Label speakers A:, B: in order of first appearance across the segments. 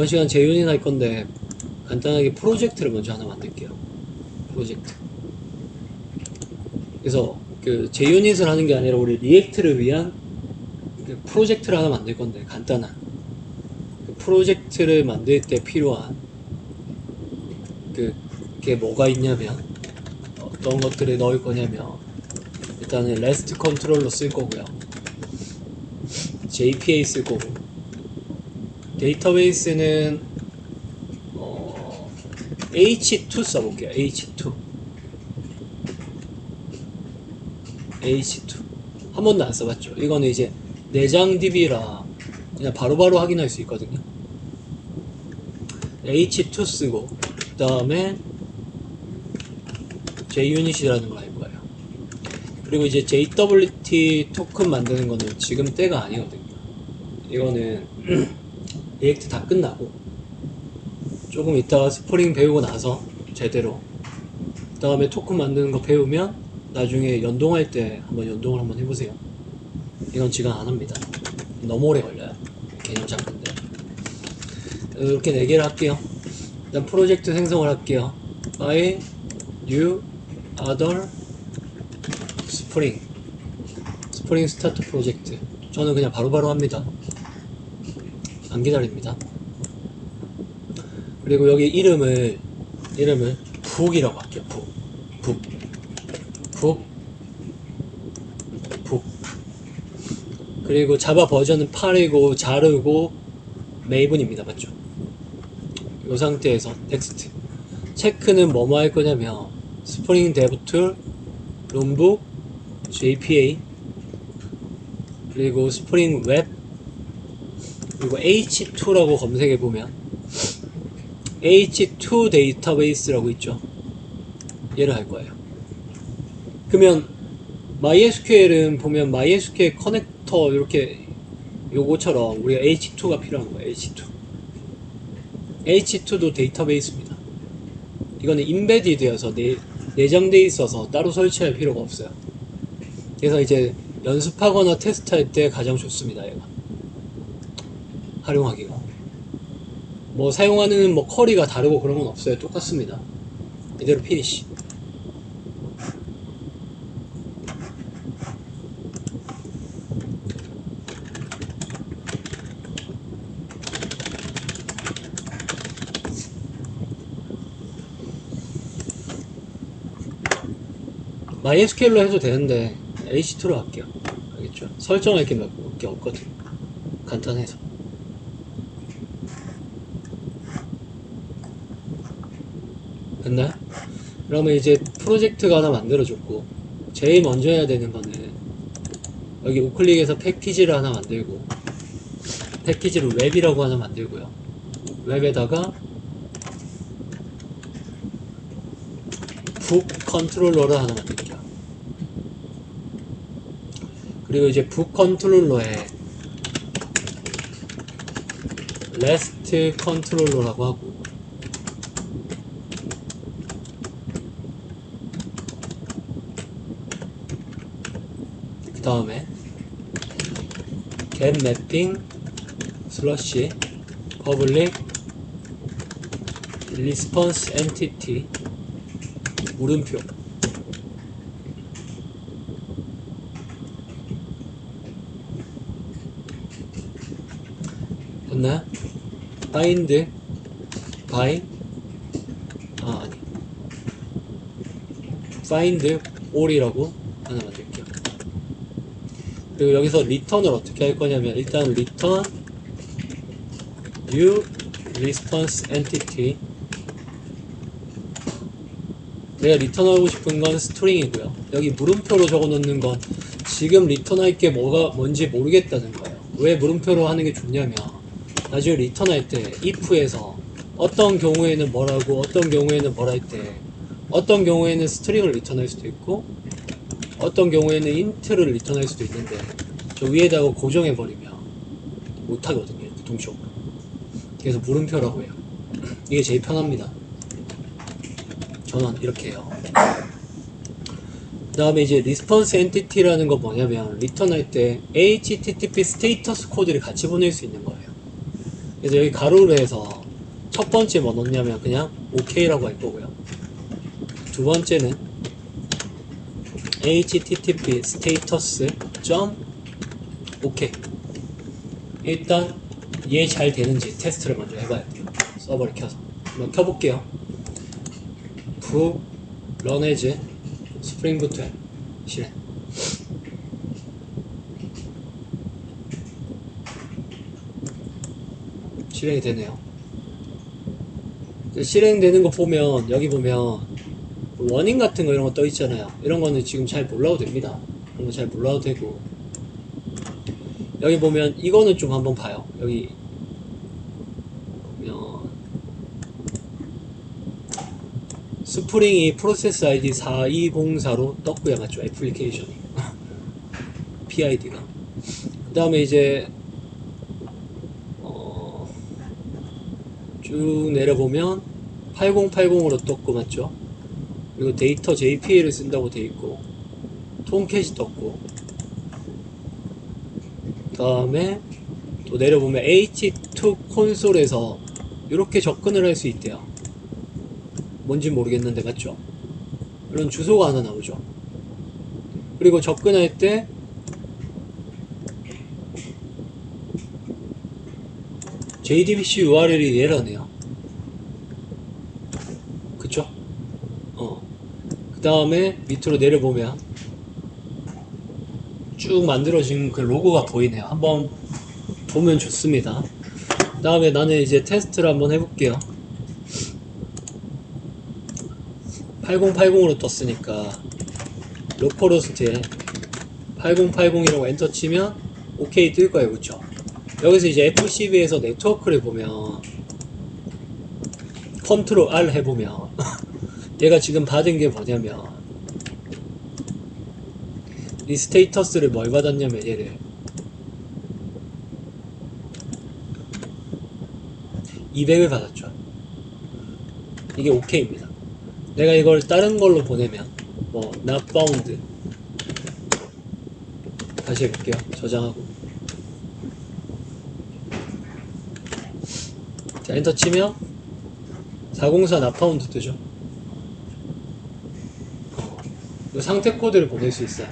A: 이번 시간 재윤이 할 건데 간단하게 프로젝트를 먼저 하나 만들게요. 프로젝트. 그래서 그 재유닛을 하는 게 아니라 우리 리액트를 위한 그 프로젝트를 하나 만들 건데 간단한 그 프로젝트를 만들 때 필요한 그 그게 뭐가 있냐면 어떤 것들을 넣을 거냐면 일단은 REST 컨트롤러 쓸 거고요. JPA 쓸 거고 데이터베이스는 어, H2 써볼게요. H2 H2 한 번도 안 써봤죠. 이거는 이제 내장 DB라 그냥 바로바로 확인할 수 있거든요. H2 쓰고 그 다음에 JUnit이라는 걸할 거예요. 그리고 이제 JWT 토큰 만드는 거는 지금 때가 아니거든요. 이거는 리액트 다 끝나고 조금 이따가 스프링 배우고 나서 제대로 그 다음에 토큰 만드는 거 배우면 나중에 연동할 때 한번 연동을 한번 해보세요. 이건 지금 안 합니다. 너무 오래 걸려요. 개념 잡는데. 이렇게 네 개를 할게요. 일단 프로젝트 생성을 할게요. by new other spring 스프링 스타트 프로젝트 저는 그냥 바로바로 합니다. 안 기다립니다. 그리고 여기 이름을 이름을 북이라고 할게요. 북. 북. 북. 북. 그리고 자바 버전은 8이고 자르고 메이븐입니다. 맞죠? 이 상태에서 텍스트. 체크는 뭐뭐 할 거냐면 스프링 데브툴 롬북 JPA 그리고 스프링 웹 그리고 H2라고 검색해 보면 H2 데이터베이스라고 있죠. 얘를 할 거예요. 그러면 MySQL은 보면 MySQL 커넥터 이렇게 요거처럼 우리가 H2가 필요한 거예요. H2. H2도 데이터베이스입니다. 이거는 인베디드여서 내, 내장돼 있어서 따로 설치할 필요가 없어요. 그래서 이제 연습하거나 테스트할 때 가장 좋습니다. 얘가 활용하기가. 뭐 사용하는 뭐 쿼리가 다르고 그런 건 없어요. 똑같습니다. 이대로 피니시. MySQL로 해도 되는데 H2로 할게요. 알겠죠? 설정할 게 몇 개 없거든. 간단해서. 됐나요? 그러면 이제 프로젝트가 하나 만들어졌고 제일 먼저 해야 되는 거는 여기 우클릭해서 패키지를 하나 만들고 패키지를 웹이라고 하나 만들고요. 웹에다가 북 컨트롤러를 하나 만들게요. 그리고 이제 북 컨트롤러에 레스트 컨트롤러라고 하고 그 다음에 get mapping 슬러시 public response entity 물음표 됐나? find by 아 아니 find all이라고 하나 만들게요 그리고 여기서 return을 어떻게 할 거냐면 일단 return new response entity 내가 리턴하고 싶은 건 스트링이고요. 여기 물음표로 적어 놓는 건 지금 리턴할 게 뭐가 뭔지 모르겠다는 거예요. 왜 물음표로 하는 게 좋냐면 나중에 리턴할 때 if에서 어떤 경우에는 뭐라고 어떤 경우에는 뭐라 할 때 어떤 경우에는 스트링을 리턴할 수도 있고 어떤 경우에는 인트를 리턴할 수도 있는데 저 위에다가 고정해 버리면 못 하거든요. 이렇게 동시적으로. 그래서 물음표라고 해요. 이게 제일 편합니다. 저는 이렇게 해요. 그 다음에 이제 리스폰스 엔티티라는 거 뭐냐면 리턴할 때 HTTP 스테이터스 코드를 같이 보낼 수 있는 거예요. 그래서 여기 가로로 해서 첫 번째 뭐 넣냐면 그냥 OK라고 할 거고요. 두 번째는 http 스테이터스 점 OK 일단 얘 잘 되는지 테스트를 먼저 해봐야 돼요. 서버를 켜서 한번 켜볼게요. 부 런에즈 스프링 부트 앱 실행 실행이 되네요. 실행되는 거 보면 여기 보면 워닝 같은 거 이런 거 떠 있잖아요. 이런 거는 지금 잘 몰라도 됩니다. 이런 거 잘 몰라도 되고 여기 보면 이거는 좀 한번 봐요. 여기 보면 스프링이 프로세스 아이디 4204로 떴고요. 맞죠? 애플리케이션이 PID가 그 다음에 이제 어, 쭉 내려보면 8080으로 떴고 맞죠? 그리고 데이터 JPL을 쓴다고 돼 있고 톰캣이 떴고 그 다음에 또 내려보면 H2 콘솔에서 이렇게 접근을 할 수 있대요. 뭔지 모르겠는데 맞죠? 이런 주소가 하나 나오죠. 그리고 접근할 때 JDBC URL이 얘라네요 그쵸? 어. 그 다음에 밑으로 내려보면 쭉 만들어진 그 로고가 보이네요. 한번 보면 좋습니다. 그 다음에 나는 이제 테스트를 한번 해볼게요. 8080으로 떴으니까 로컬호스트에 8080이라고 엔터 치면 OK 뜰 거예요. 그쵸? 여기서 이제 FCB에서 네트워크를 보면 컨트롤 R 해보면 얘가 지금 받은 게 뭐냐면 이 스테이터스를 뭘 받았냐면 얘를. 200을 받았죠. 이게 OK입니다. 내가 이걸 다른 걸로 보내면 뭐 not found 다시 해볼게요. 저장하고. 자 엔터 치면 404 not found 뜨죠 이 상태 코드를 보낼 수 있어요.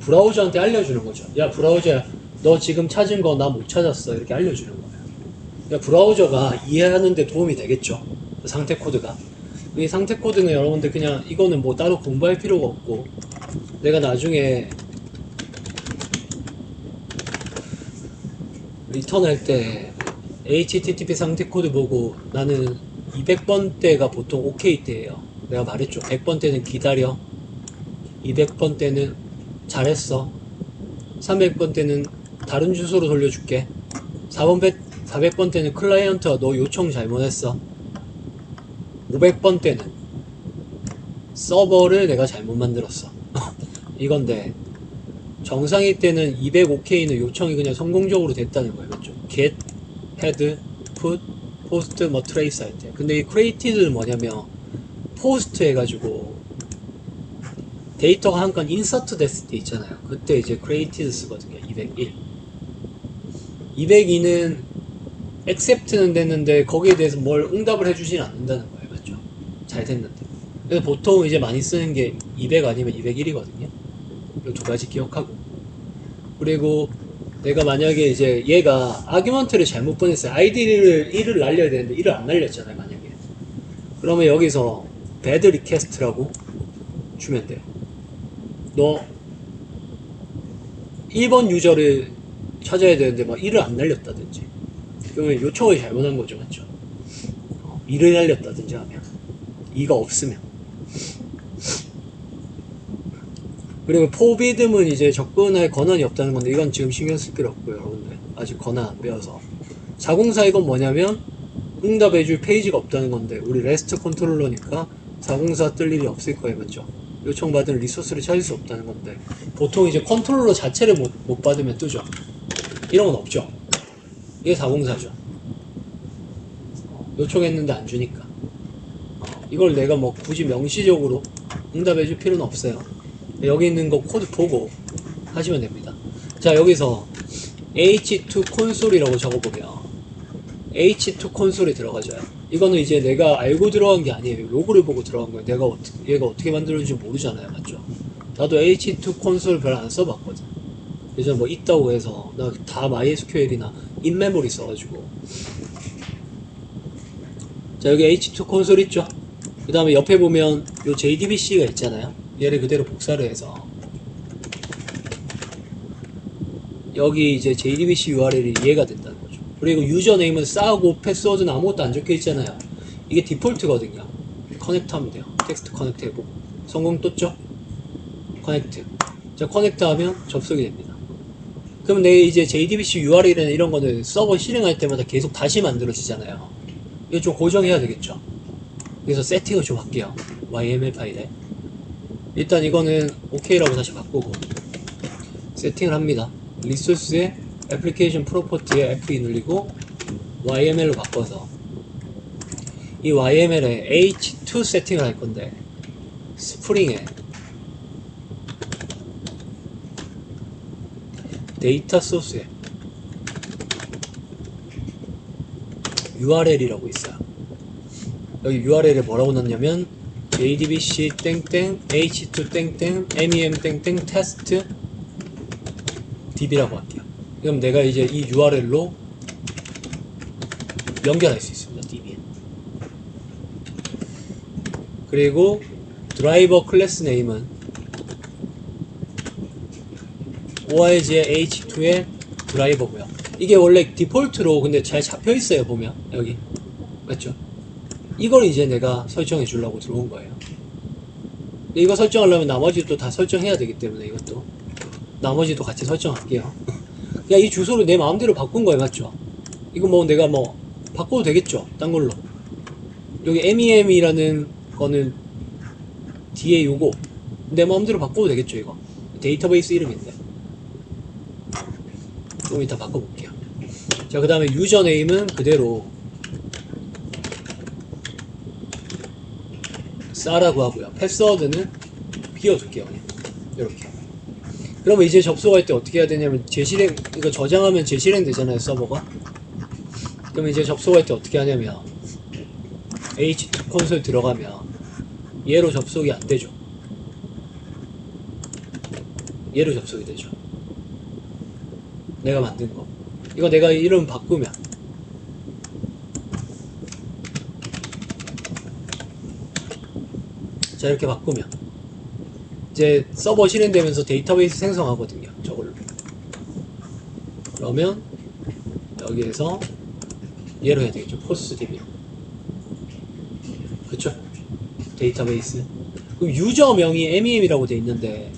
A: 브라우저한테 알려주는 거죠. 야 브라우저야, 너 지금 찾은 거 나 못 찾았어. 이렇게 알려주는 거예요. 그러니까 브라우저가 이해하는데 도움이 되겠죠. 그 상태 코드가. 이 상태 코드는 여러분들 그냥 이거는 뭐 따로 공부할 필요가 없고 내가 나중에 리턴 할 때 HTTP 상태 코드 보고 나는 200번 때가 보통 OK 때예요. 내가 말했죠. 100번 때는 기다려. 200번 때는 잘했어. 300번 때는 다른 주소로 돌려줄게. 4번 400번 때는 클라이언트가 너 요청 잘못했어. 500번 때는 서버를 내가 잘못 만들었어. 이건데 정상일 때는 205K는 요청이 그냥 성공적으로 됐다는 거예요. 그렇죠? get, head, put, post, 뭐 trace 할 때. 근데 이 created는 뭐냐면 post 해가지고 데이터가 한 건 인서트 됐을 때 있잖아요. 그때 이제 created 쓰거든요. 201. 202는 accept는 됐는데 거기에 대해서 뭘 응답을 해주진 않는다는 거예요. 맞죠? 잘 됐는데. 그래서 보통 이제 많이 쓰는 게 200 아니면 201이거든요. 이 두 가지 기억하고. 그리고 내가 만약에 이제 얘가 아규먼트를 잘못 보냈어요. 아이디를 1을 날려야 되는데 1을 안 날렸잖아요. 만약에. 그러면 여기서 bad request라고 주면 돼요. 너 1번 유저를 찾아야 되는데 막 1을 안 날렸다든지. 그러면 요청을 잘못한 거죠 맞죠? 어, 1을 날렸다든지 하면. 2가 없으면. 그리고 포비듬은 이제 접근할 권한이 없다는 건데 이건 지금 신경 쓸 필요 없고요 여러분들. 아직 권한 안 배워서. 404 이건 뭐냐면 응답해줄 페이지가 없다는 건데 우리 레스트 컨트롤러니까 404 뜰 일이 없을 거예요 맞죠? 요청받은 리소스를 찾을 수 없다는 건데 보통 이제 컨트롤러 자체를 못, 못 받으면 뜨죠. 이런 건 없죠. 이게 404죠. 요청했는데 안 주니까. 어, 이걸 내가 뭐 굳이 명시적으로 응답해 줄 필요는 없어요. 여기 있는 거 코드 보고 하시면 됩니다. 자 여기서 h2 콘솔이라고 적어보면 H2 콘솔에 들어가져요. 이거는 이제 내가 알고 들어간 게 아니에요. 로고를 보고 들어간 거예요. 내가 어떻게, 얘가 어떻게 만들었는지 모르잖아요. 맞죠? 나도 H2 콘솔 별 안 써봤거든. 예전에 뭐 있다고 해서 나 다 MySQL이나 인메모리 써가지고 자 여기 H2 콘솔 있죠? 그 다음에 옆에 보면 요 JDBC가 있잖아요. 얘를 그대로 복사를 해서 여기 이제 JDBC URL이 이해가 된다는. 그리고 유저네임은 싸고 패스워드는 아무것도 안 적혀 있잖아요. 이게 디폴트거든요. 커넥트 하면 돼요. 텍스트 커넥트 해보고. 성공 떴죠? 커넥트. 자, 커넥트 하면 접속이 됩니다. 그럼 내 이제 JDBC URL이나 이런 거는 서버 실행할 때마다 계속 다시 만들어지잖아요. 이거 좀 고정해야 되겠죠? 그래서 세팅을 좀 할게요. YML 파일에. 일단 이거는 OK라고 다시 바꾸고 세팅을 합니다. 리소스에 애플리케이션 프로퍼티에 FE 눌리고 YML로 바꿔서 이 YML에 H2 세팅을 할 건데 스프링에 데이터 소스에 URL이라고 있어요. 여기 URL에 뭐라고 넣냐면 JDBC 땡땡 H2 땡땡 MEM 땡땡 테스트 DB라고 할게요. 그럼 내가 이제 이 URL로 연결할 수 있습니다. DB. 그리고 드라이버 클래스 네임은 ORG의 H2의 드라이버고요. 이게 원래 디폴트로 근데 잘 잡혀 있어요 보면 여기 맞죠? 이걸 이제 내가 설정해 주려고 들어온 거예요. 이거 설정하려면 나머지도 다 설정해야 되기 때문에 이것도 나머지도 같이 설정할게요. 그냥 이 주소를 내 마음대로 바꾼 거예요, 맞죠? 이거 뭐 내가 뭐 바꿔도 되겠죠? 딴 걸로. 여기 MEM이라는 거는 뒤에 요거 내 마음대로 바꿔도 되겠죠, 이거. 데이터베이스 이름인데. 좀 이따 바꿔볼게요. 자, 그 다음에 유저네임은 그대로 싸라고 하고요. 패스워드는 비워둘게요, 그냥. 이렇게. 그러면 이제 접속할 때 어떻게 해야 되냐면 재실행 이거 저장하면 재실행 되잖아요 서버가. 그럼 이제 접속할 때 어떻게 하냐면 H2 콘솔 들어가면 얘로 접속이 안 되죠. 얘로 접속이 되죠. 내가 만든 거. 이거 내가 이름 바꾸면 자 이렇게 바꾸면 이제 서버 실행되면서 데이터베이스 생성하거든요. 저걸로. 그러면 여기에서 얘로 해야 되겠죠. 포스 DB로. 그쵸? 데이터베이스. 그럼 유저명이 MEM이라고 돼 있는데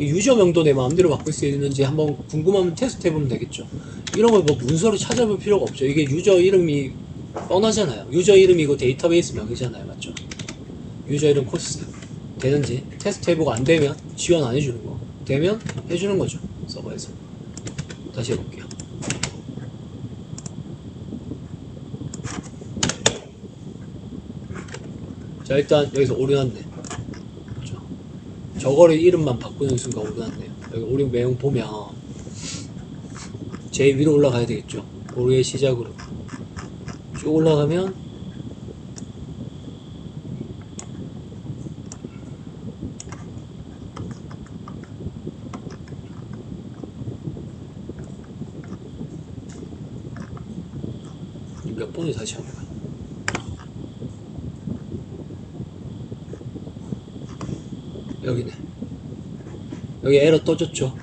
A: 이 유저명도 내 마음대로 바꿀 수 있는지 한번 궁금하면 테스트 해보면 되겠죠. 이런 걸 뭐 문서로 찾아볼 필요가 없죠. 이게 유저 이름이 뻔하잖아요. 유저 이름이고 데이터베이스 명이잖아요. 맞죠? 유저 이름 코스. 되는지 테스트 해보고 안 되면 지원 안 해주는 거. 되면 해주는 거죠 서버에서. 다시 해볼게요. 자 일단 여기서 오류 났네 그렇죠. 저거를 이름만 바꾸는 순간 오류 났네요. 여기 오류 내용 보면 제일 위로 올라가야 되겠죠? 오류의 시작으로. 쭉 올라가면 몇 번을 다시 한 거야? 여기네. 여기 에러 떠졌죠?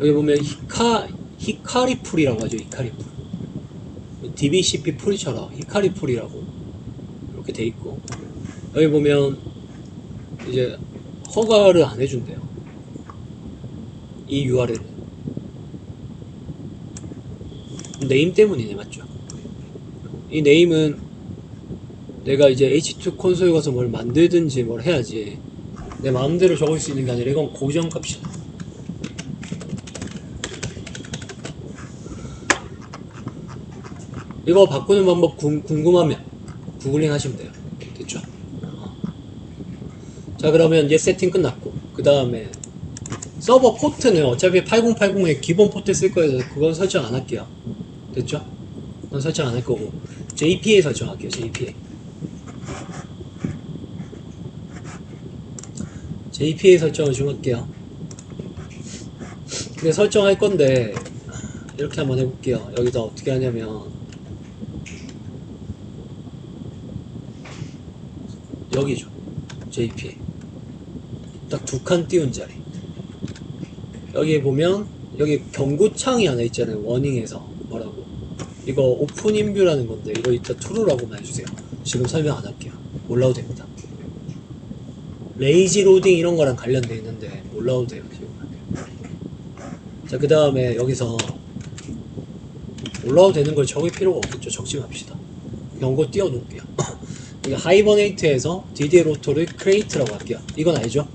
A: 여기 보면 히카, 히카리 풀이라고 하죠, 히카리 풀. DBCP 풀이처럼 히카리 풀이라고 이렇게 돼 있고. 여기 보면 이제 허가를 안 해준대요. 이 URL을. 네임 때문이네, 맞죠? 이 네임은 내가 이제 H2 콘솔 가서 뭘 만들든지 뭘 해야지 내 마음대로 적을 수 있는 게 아니라 이건 고정 값이야. 이거 바꾸는 방법 궁, 궁금하면 구글링 하시면 돼요. 됐죠? 자 그러면 얘 세팅 끝났고 그 다음에 서버 포트는 어차피 8080의 기본 포트 쓸 거여서 그건 설정 안 할게요. 됐죠? 그건 설정 안 할 거고 JPA 설정할게요 JPA JPA 설정을 좀 할게요. 근데 설정할 건데 이렇게 한번 해볼게요. 여기다 어떻게 하냐면 여기죠 JPA 딱 두 칸 띄운 자리. 여기에 보면 여기 경고창이 하나 있잖아요 워닝에서 뭐라고 이거 오픈 인뷰라는 건데 이거 이따 true라고만 해주세요. 지금 설명 안 할게요. 몰라도 됩니다. 레이지 로딩 이런 거랑 관련돼 있는데 몰라도 돼요 자그 다음에 여기서 올라도 되는 걸 적을 필요가 없겠죠. 적지 맙시다. 경고 띄워 놓을게요. 이게 하이버네이트에서 DDL 오토를 create라고 할게요. 이건 알죠?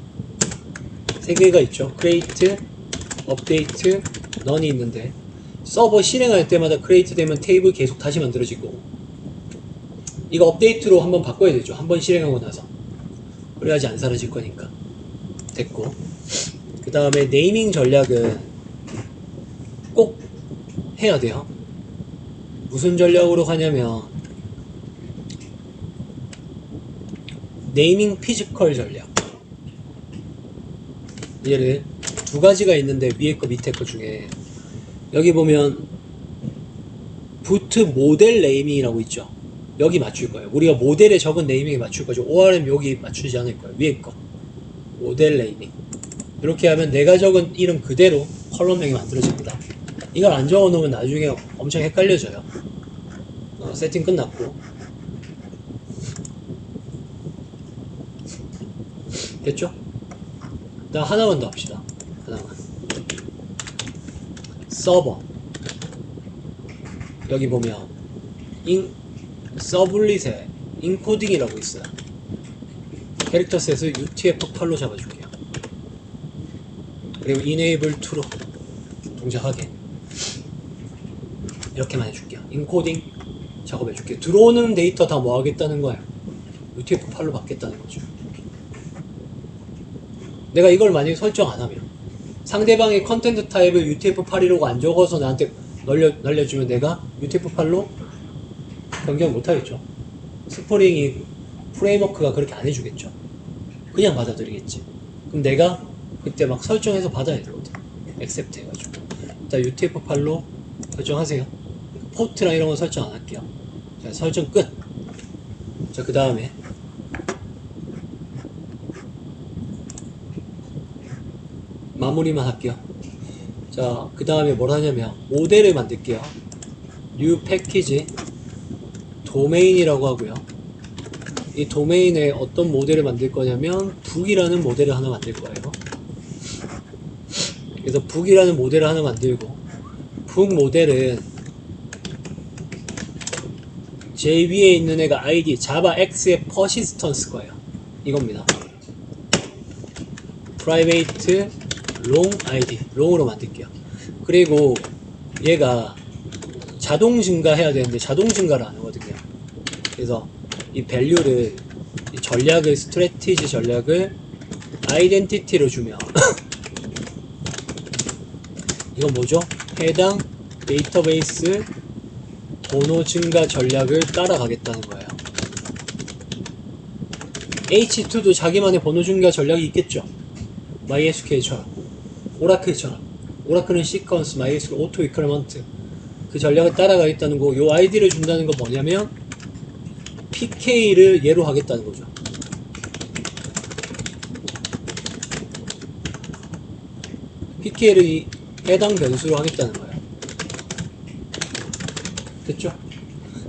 A: 세 개가 있죠. create, 업데이트, 넌이 있는데 서버 실행할 때마다 create 되면 테이블 계속 다시 만들어지고 이거 업데이트로 한번 바꿔야 되죠. 한번 실행하고 나서. 그래야지 안 사라질 거니까. 됐고. 그 다음에 네이밍 전략은 꼭 해야 돼요. 무슨 전략으로 가냐면 네이밍 피지컬 전략. 얘를 두 가지가 있는데 위에 거 밑에 거 중에 여기 보면 부트 모델 네이밍이라고 있죠. 여기 맞출 거예요. 우리가 모델에 적은 네이밍에 맞출 거죠. ORM 여기 맞추지 않을 거예요. 위에 거. 모델 네이밍. 이렇게 하면 내가 적은 이름 그대로 컬럼명이 만들어집니다. 이걸 안 적어 놓으면 나중에 엄청 헷갈려져요. 어, 세팅 끝났고. 됐죠? 나 하나만 더 합시다. 서버. 여기 보면 인 서블릿에 인코딩이라고 있어요. 캐릭터 셋을 UTF-8로 잡아줄게요. 그리고 enable to로 동작하게 이렇게만 해줄게요. 인코딩 작업해줄게요. 들어오는 데이터 다 뭐 하겠다는 거예요? UTF-8로 받겠다는 거죠. 내가 이걸 만약에 설정 안 하면 상대방의 컨텐트 타입을 UTF-8이라고 안 적어서 나한테 날려, 날려주면 내가 UTF-8로 변경 못 하겠죠. 스포링이 프레임워크가 그렇게 안 해주겠죠. 그냥 받아들이겠지. 그럼 내가 그때 막 설정해서 받아야 되거든. 액셉트 해가지고. 일단 UTF-8로 설정하세요. 포트랑 이런 거 설정 안 할게요. 자, 설정 끝. 자, 그 다음에 마무리만 할게요. 자, 그 다음에 뭘 하냐면 모델을 만들게요. new 패키지 도메인이라고 하고요. 이 도메인에 어떤 모델을 만들 거냐면 북이라는 모델을 하나 만들 거예요. 그래서 북이라는 모델을 하나 만들고 북 모델은 제일 위에 있는 애가 id 자바 x의 퍼시스턴스 거예요. 이겁니다. private long id long으로 만들게요. 그리고 얘가 자동 증가해야 되는데 자동 증가를 안 하거든요. 그래서 이 밸류를 이 전략을 스트레티지 전략을 아이덴티티로 주면 이건 뭐죠? 해당 데이터베이스 번호 증가 전략을 따라가겠다는 거예요. H2도 자기만의 번호 증가 전략이 있겠죠. MySQL처럼, 오라클처럼. 오라클은 시퀀스, MySQL 오토 이크레먼트 그 전략을 따라가겠다는 거. 요 아이디를 준다는 건 뭐냐면 PK를 얘로 하겠다는 거죠. PK를 이 해당 변수로 하겠다는 거예요. 됐죠?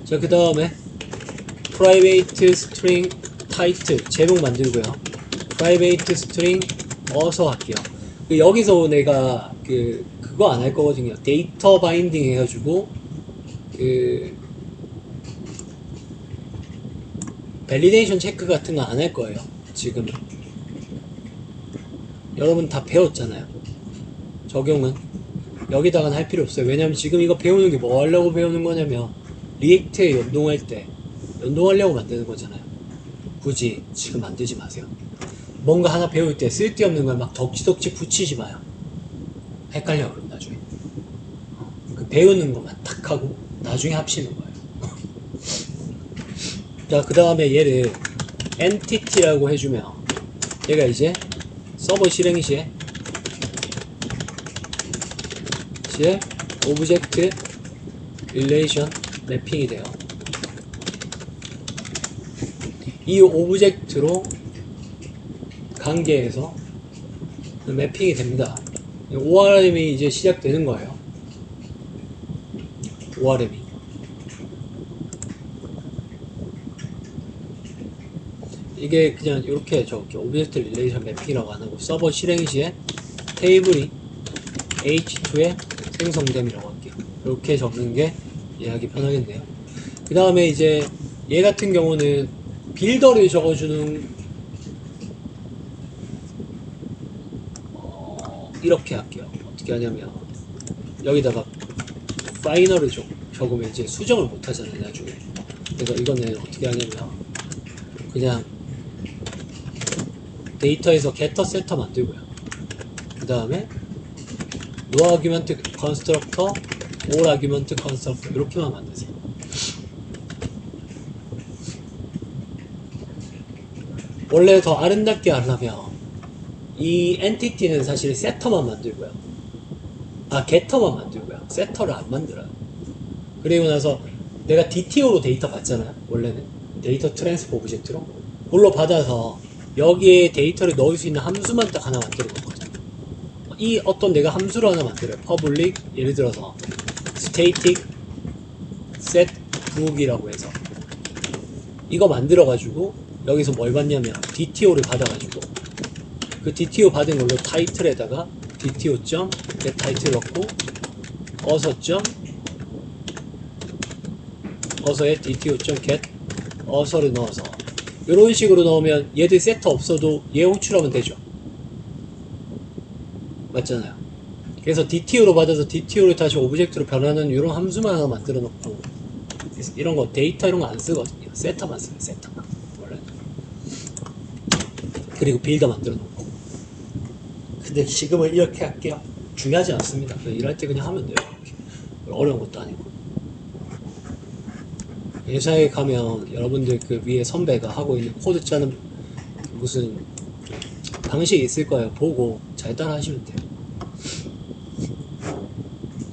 A: 자, 그 다음에 private string title 제목 만들고요. private string 어서 할게요. 그 여기서 내가 그 그거 안 할 거거든요. 데이터 바인딩 해가지고 그 밸리데이션 체크 같은 거 안 할 거예요. 지금은 여러분 다 배웠잖아요. 적용은 여기다가는 할 필요 없어요. 왜냐면 지금 이거 배우는 게 뭐 하려고 배우는 거냐면 리액트에 연동할 때 연동하려고 만드는 거잖아요. 굳이 지금 만들지 마세요. 뭔가 하나 배울 때 쓸데없는 걸 막 덕지덕지 붙이지 마요. 헷갈려 그럼 나중에. 어, 그 배우는 것만 탁 하고 나중에 합치는 거예요. 자, 그 다음에 얘를 entity라고 해주면 얘가 이제 서버 실행 시에 시에 오브젝트 릴레이션 맵핑이 돼요. 이 오브젝트로 관계해서 맵핑이 됩니다. ORM이 이제 시작되는 거예요. ORM이. 이게 그냥 이렇게 저기 오브젝트 릴레이션 매핑이라고 안 하고 서버 실행 시에 테이블이 H2에 생성됨이라고 할게요. 이렇게 적는 게 이해하기 편하겠네요. 그 다음에 이제 얘 같은 경우는 빌더를 적어주는 이렇게 할게요. 어떻게 하냐면 여기다가 파이널을 적, 적으면 이제 수정을 못 하잖아요 나중에. 그래서 이거는 어떻게 하냐면 그냥 데이터에서 getter setter 만들고요. 그 다음에 no argument constructor, all argument constructor 이렇게만 만드세요. 원래 더 아름답게 하려면 이 엔티티는 사실 세터만 만들고요. 아, 게터만 만들고요. 세터를 안 만들어요. 그리고 나서 내가 DTO로 데이터 받잖아요. 원래는 데이터 트랜스포 오브젝트로 그걸로 받아서 여기에 데이터를 넣을 수 있는 함수만 딱 하나 만들어 놓거든요. 이 어떤 내가 함수를 하나 만들어요. public 예를 들어서 static set book이라고 해서 이거 만들어 가지고 여기서 뭘 받냐면 DTO를 받아 가지고 그 DTO 받은 걸로 타이틀에다가 DTO 점 get 타이틀 넣고 어서 점 어서에 DTO 점 get 어서를 넣어서 이런 식으로 넣으면 얘들 세트 없어도 얘 호출하면 되죠. 맞잖아요. 그래서 DTO로 받아서 DTO를 다시 오브젝트로 변하는 이런 함수만 하나 만들어 놓고 이런 거 데이터 이런 거 안 쓰거든요. 세터만 써요. 세터만 원래. 그리고 빌더 만들어 놓고. 근데 지금은 이렇게 할게요. 중요하지 않습니다. 일할 때 그냥 하면 돼요. 어려운 것도 아니고. 회사에 가면 여러분들 그 위에 선배가 하고 있는 코드 짜는 그 무슨 방식이 있을 거예요. 보고 잘 따라 하시면 돼요.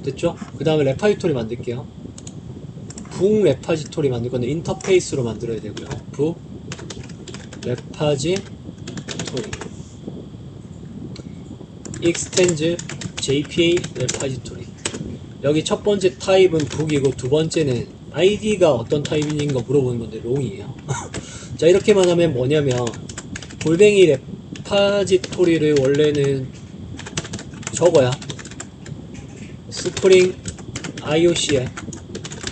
A: 됐죠? 그 다음에 레파지토리 만들게요. 북 레파지토리 만들 건데 인터페이스로 만들어야 되고요. 북 레파지토리 익스텐즈 JPA 레파지토리 여기 첫 번째 타입은 북이고 두 번째는 아이디가 어떤 타입인가 물어보는 건데 롱이에요. 자 이렇게만 하면 뭐냐면 골뱅이 레파지토리를 원래는 적어야 스프링 IOC에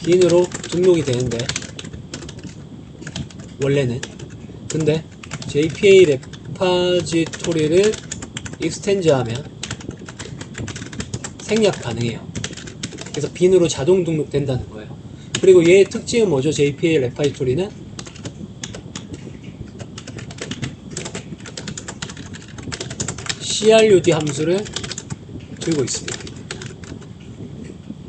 A: 빈으로 등록이 되는데 원래는 근데 JPA 레파지토리를 익스텐즈 하면 생략 가능해요. 그래서 빈으로 자동 등록된다는 거예요. 그리고 얘의 특징은 뭐죠? JPA 레파지토리는 CRUD 함수를 들고 있습니다.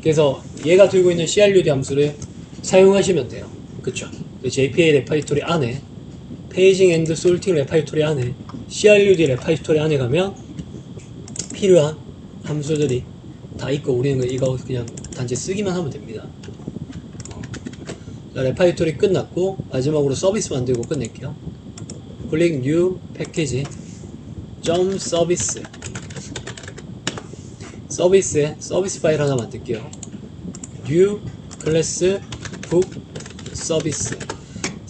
A: 그래서 얘가 들고 있는 CRUD 함수를 사용하시면 돼요. 그쵸? JPA 레파지토리 안에 페이징 앤드 솔팅 레파지토리 안에 CRUD 레파지토리 안에 가면 필요한 함수들이 다 있고 우리는 이거 그냥 단지 쓰기만 하면 됩니다. 어. 자, 레파지토리 끝났고 마지막으로 서비스 만들고 끝낼게요. 클릭 뉴 패키지 점 서비스 서비스에 서비스 파일 하나 만들게요. new 클래스 북 서비스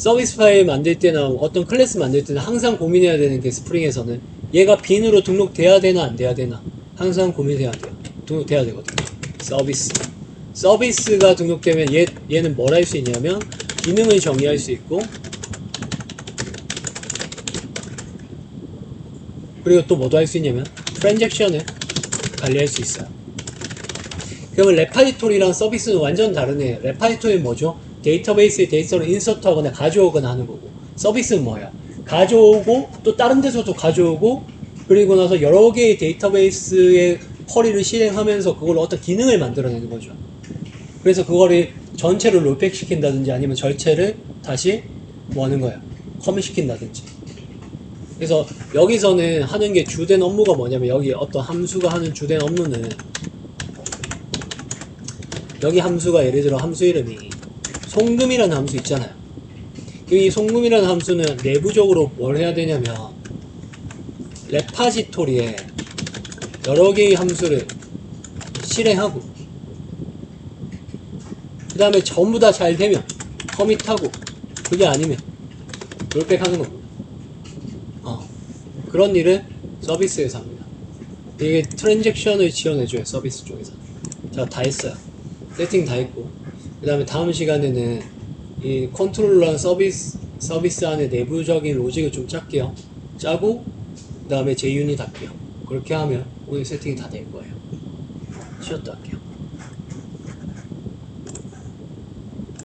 A: 서비스 파일 만들 때나 어떤 클래스 만들 때는 항상 고민해야 되는 게 스프링에서는 얘가 빈으로 등록돼야 되나 안 돼야 되나 항상 고민해야 돼요. 등록돼야 되거든요. 서비스 서비스가 등록되면 얘, 얘는 뭘 할 수 있냐면 기능을 정의할 수 있고 그리고 또 뭐도 할 수 있냐면 트랜잭션을 관리할 수 있어요. 그러면 레파지토리랑 서비스는 완전 다르네. 레파지토리는 뭐죠? 데이터베이스에 데이터를 인서트하거나 가져오거나 하는 거고 서비스는 뭐야? 가져오고 또 다른 데서도 가져오고 그리고 나서 여러 개의 데이터베이스의 쿼리를 실행하면서 그걸 어떤 기능을 만들어내는 거죠. 그래서 그거를 전체를 롤백 시킨다든지 아니면 절체를 다시 뭐 하는 거야 커밋 시킨다든지 그래서 여기서는 하는 게 주된 업무가 뭐냐면 여기 어떤 함수가 하는 주된 업무는 여기 함수가 예를 들어 함수 이름이 송금이라는 함수 있잖아요. 이 송금이라는 함수는 내부적으로 뭘 해야 되냐면 레파지토리에 여러 개의 함수를 실행하고 그 다음에 전부 다 잘 되면 커밋하고 그게 아니면 롤백 하는 겁니다. 어, 그런 일을 서비스에서 합니다. 이게 트랜잭션을 지원해줘요 서비스 쪽에서. 자다 했어요. 세팅 다 했고 그 다음에 다음 시간에는 이 컨트롤러 서비스 서비스 안에 내부적인 로직을 좀 짤게요. 짜고 그 다음에 JUnit 할게요. 그렇게 하면 오늘 세팅이 다 될 거예요. 쉬었다 할게요